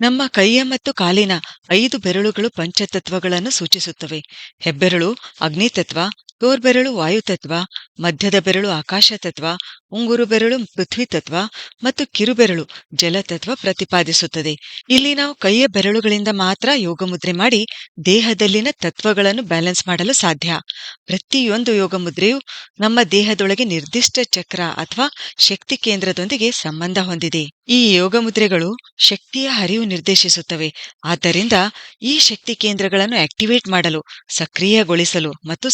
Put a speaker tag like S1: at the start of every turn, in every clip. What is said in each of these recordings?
S1: ನಮ್ಮ ಕೈಯ ಮತ್ತು ಕಾಲಿನ ಐದು ಬೆರಳುಗಳು ಪಂಚತತ್ವಗಳನ್ನು ಸೂಚಿಸುತ್ತವೆ. ಹೆಬ್ಬೆರಳು ಅಗ್ನಿತತ್ವ ತೋರ್ಬೆರಳು ವಾಯುತತ್ವ ಮಧ್ಯದ ಬೆರಳು ಆಕಾಶ ತತ್ವ, ಉಂಗುರು ಬೆರಳು ಪೃಥ್ವಿ ತತ್ವ ಮತ್ತು ಕಿರುಬೆರಳು ಜಲತತ್ವ ಪ್ರತಿಪಾದಿಸುತ್ತದೆ. ಇಲ್ಲಿ ನಾವು ಕೈಯ ಬೆರಳುಗಳಿಂದ ಮಾತ್ರ ಯೋಗ ಮುದ್ರೆ ಮಾಡಿ ದೇಹದಲ್ಲಿನ ತತ್ವಗಳನ್ನು ಬ್ಯಾಲೆನ್ಸ್ ಮಾಡಲು ಸಾಧ್ಯ. ಪ್ರತಿಯೊಂದು ಯೋಗ ಮುದ್ರೆಯು ನಮ್ಮ ದೇಹದೊಳಗೆ ನಿರ್ದಿಷ್ಟ ಚಕ್ರ ಅಥವಾ ಶಕ್ತಿ ಕೇಂದ್ರದೊಂದಿಗೆ ಸಂಬಂಧ ಹೊಂದಿದೆ. ಈ ಯೋಗ ಮುದ್ರೆಗಳು ಶಕ್ತಿಯ ಹರಿವು ನಿರ್ದೇಶಿಸುತ್ತವೆ. ಆದ್ದರಿಂದ ಈ ಶಕ್ತಿ ಕೇಂದ್ರಗಳನ್ನು ಆಕ್ಟಿವೇಟ್ ಮಾಡಲು, ಸಕ್ರಿಯಗೊಳಿಸಲು ಮತ್ತು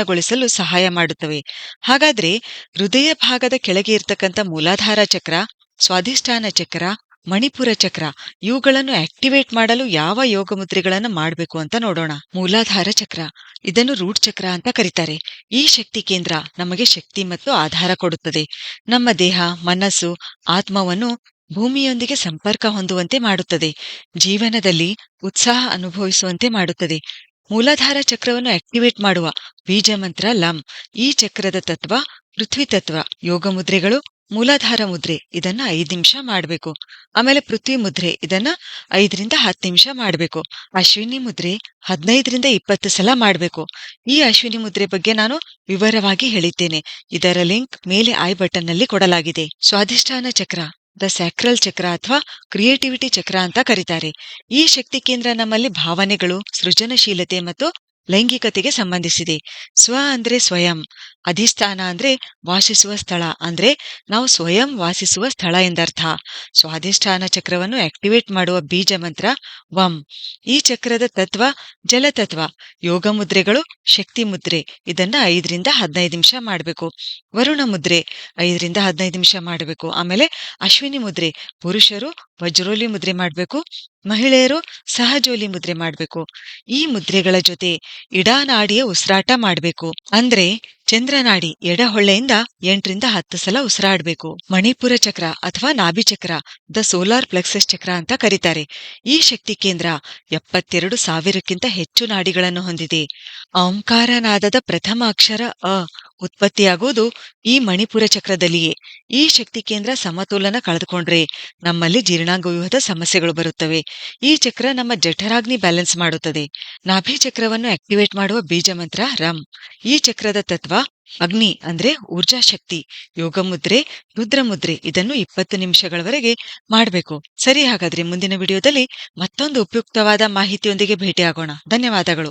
S1: ಸಮತೋಲನಗೊಳಿಸಲು ಸಹಾಯ ಮಾಡುತ್ತವೆ. ಹಾಗಾದ್ರೆ ಹೃದಯ ಭಾಗದ ಕೆಳಗೆ ಇರ್ತಕ್ಕಂಥ ಮೂಲಾಧಾರ ಚಕ್ರ, ಸ್ವಾಧಿಷ್ಠಾನ ಚಕ್ರ, ಮಣಿಪುರ ಚಕ್ರ, ಇವುಗಳನ್ನು ಆಕ್ಟಿವೇಟ್ ಮಾಡಲು ಯಾವ ಯೋಗ ಮುದ್ರೆಗಳನ್ನು ಮಾಡಬೇಕು ಅಂತ ನೋಡೋಣ. ಮೂಲಾಧಾರ ಚಕ್ರ, ಇದನ್ನು ರೂಟ್ ಚಕ್ರ ಅಂತ ಕರೀತಾರೆ. ಈ ಶಕ್ತಿ ಕೇಂದ್ರ ನಮಗೆ ಶಕ್ತಿ ಮತ್ತು ಆಧಾರ ಕೊಡುತ್ತದೆ. ನಮ್ಮ ದೇಹ, ಮನಸ್ಸು, ಆತ್ಮವನ್ನು ಭೂಮಿಯೊಂದಿಗೆ ಸಂಪರ್ಕ ಹೊಂದುವಂತೆ ಮಾಡುತ್ತದೆ. ಜೀವನದಲ್ಲಿ ಉತ್ಸಾಹ ಅನುಭವಿಸುವಂತೆ ಮಾಡುತ್ತದೆ. ಮೂಲಾಧಾರ ಚಕ್ರವನ್ನು ಆಕ್ಟಿವೇಟ್ ಮಾಡುವ ಬೀಜ ಮಂತ್ರ ಲಂ. ಈ ಚಕ್ರದ ತತ್ವ ಪೃಥ್ವಿ ತತ್ವ. ಯೋಗ ಮುದ್ರೆಗಳು ಮೂಲಾಧಾರ ಮುದ್ರೆ. ಇದನ್ನ ಐದು ನಿಮಿಷ ಮಾಡಬೇಕು. ಆಮೇಲೆ ಪೃಥ್ವಿ ಮುದ್ರೆ. ಇದನ್ನ ಐದರಿಂದ ಹತ್ತು ನಿಮಿಷ ಮಾಡಬೇಕು. ಅಶ್ವಿನಿ ಮುದ್ರೆ ಹದಿನೈದರಿಂದ ಇಪ್ಪತ್ತು ಸಲ ಮಾಡಬೇಕು. ಈ ಅಶ್ವಿನಿ ಮುದ್ರೆ ಬಗ್ಗೆ ನಾನು ವಿವರವಾಗಿ ಹೇಳಿದ್ದೇನೆ. ಇದರ ಲಿಂಕ್ ಮೇಲೆ ಐ ಬಟನ್ನಲ್ಲಿ ಕೊಡಲಾಗಿದೆ. ಸ್ವಾಧಿಷ್ಠಾನ ಚಕ್ರ. ದ ಸ್ಯಾಕ್ರಲ್ ಚಕ್ರ ಅಥವಾ ಕ್ರಿಯೇಟಿವಿಟಿ ಚಕ್ರ ಅಂತ ಕರೀತಾರೆ. ಈ ಶಕ್ತಿ ಕೇಂದ್ರ ನಮ್ಮಲ್ಲಿ ಭಾವನೆಗಳು, ಸೃಜನಶೀಲತೆ ಮತ್ತು ಲೈಂಗಿಕತೆಗೆ ಸಂಬಂಧಿಸಿದೆ. ಸ್ವ ಅಂದ್ರೆ ಸ್ವಯಂ. ಅಧಿಷ್ಠಾನ ಅಂದ್ರೆ ವಾಸಿಸುವ ಸ್ಥಳ. ಅಂದ್ರೆ ನಾವು ಸ್ವಯಂ ವಾಸಿಸುವ ಸ್ಥಳ ಎಂದರ್ಥ. ಸ್ವಾಧಿಷ್ಠಾನ ಚಕ್ರವನ್ನು ಆಕ್ಟಿವೇಟ್ ಮಾಡುವ ಬೀಜ ಮಂತ್ರ ವಂ. ಈ ಚಕ್ರದ ತತ್ವ ಜಲತತ್ವ ಯೋಗ ಮುದ್ರೆಗಳು ಶಕ್ತಿ ಮುದ್ರೆ. ಇದನ್ನ ಐದರಿಂದ ಹದಿನೈದು ನಿಮಿಷ ಮಾಡಬೇಕು. ವರುಣ ಮುದ್ರೆ, ಐದರಿಂದ ಹದಿನೈದು ನಿಮಿಷ ಮಾಡಬೇಕು. ಆಮೇಲೆ ಅಶ್ವಿನಿ ಮುದ್ರೆ. ಪುರುಷರು ವಜ್ರೋಲಿ ಮುದ್ರೆ ಮಾಡಬೇಕು. ಮಹಿಳೆಯರು ಸಹಜೋಲಿ ಮುದ್ರೆ ಮಾಡಬೇಕು. ಈ ಮುದ್ರೆಗಳ ಜೊತೆ ಇಡಾನಾಡಿಯ ಉಸಿರಾಟ ಮಾಡಬೇಕು. ಅಂದ್ರೆ ಚಂದ್ರನಾಡಿ ಎಡಹೊಳ್ಳೆಯಿಂದ ಎಂಟರಿಂದ ಹತ್ತು ಸಲ ಉಸಿರಾಡಬೇಕು. ಮಣಿಪುರ ಚಕ್ರ ಅಥವಾ ನಾಭಿ ಚಕ್ರ, ದ ಸೋಲಾರ್ ಪ್ಲೆಕ್ಸಸ್ ಚಕ್ರ ಅಂತ ಕರೀತಾರೆ. ಈ ಶಕ್ತಿ ಕೇಂದ್ರ ಎಪ್ಪತ್ತೆರಡು ಸಾವಿರಕ್ಕಿಂತ ಹೆಚ್ಚು ನಾಡಿಗಳನ್ನು ಹೊಂದಿದೆ. ಓಂಕಾರನಾದದ ಪ್ರಥಮ ಅಕ್ಷರ ಅ ಉತ್ಪತ್ತಿಯಾಗುವುದು ಈ ಮಣಿಪುರ ಚಕ್ರದಲ್ಲಿಯೇ. ಈ ಶಕ್ತಿ ಕೇಂದ್ರ ಸಮತೋಲನ ಕಳೆದುಕೊಂಡ್ರೆ ನಮ್ಮಲ್ಲಿ ಜೀರ್ಣಾಂಗವ್ಯೂಹದ ಸಮಸ್ಯೆಗಳು ಬರುತ್ತವೆ. ಈ ಚಕ್ರ ನಮ್ಮ ಜಠರಾಗ್ನಿ ಬ್ಯಾಲೆನ್ಸ್ ಮಾಡುತ್ತದೆ. ನಾಭಿ ಚಕ್ರವನ್ನು ಆಕ್ಟಿವೇಟ್ ಮಾಡುವ ಬೀಜ ಮಂತ್ರ ರಂ. ಈ ಚಕ್ರದ ತತ್ವ ಅಗ್ನಿ ಅಂದ್ರೆ ಊರ್ಜಾ ಶಕ್ತಿ ಯೋಗ ಮುದ್ರೆ ರುದ್ರ ಮುದ್ರೆ ಇದನ್ನು ಇಪ್ಪತ್ತು ನಿಮಿಷಗಳವರೆಗೆ ಮಾಡಬೇಕು. ಸರಿ ಹಾಗಾದ್ರೆ ಮುಂದಿನ ವಿಡಿಯೋದಲ್ಲಿ ಮತ್ತೊಂದು ಉಪಯುಕ್ತವಾದ ಮಾಹಿತಿಯೊಂದಿಗೆ ಭೇಟಿಯಾಗೋಣ. ಧನ್ಯವಾದಗಳು.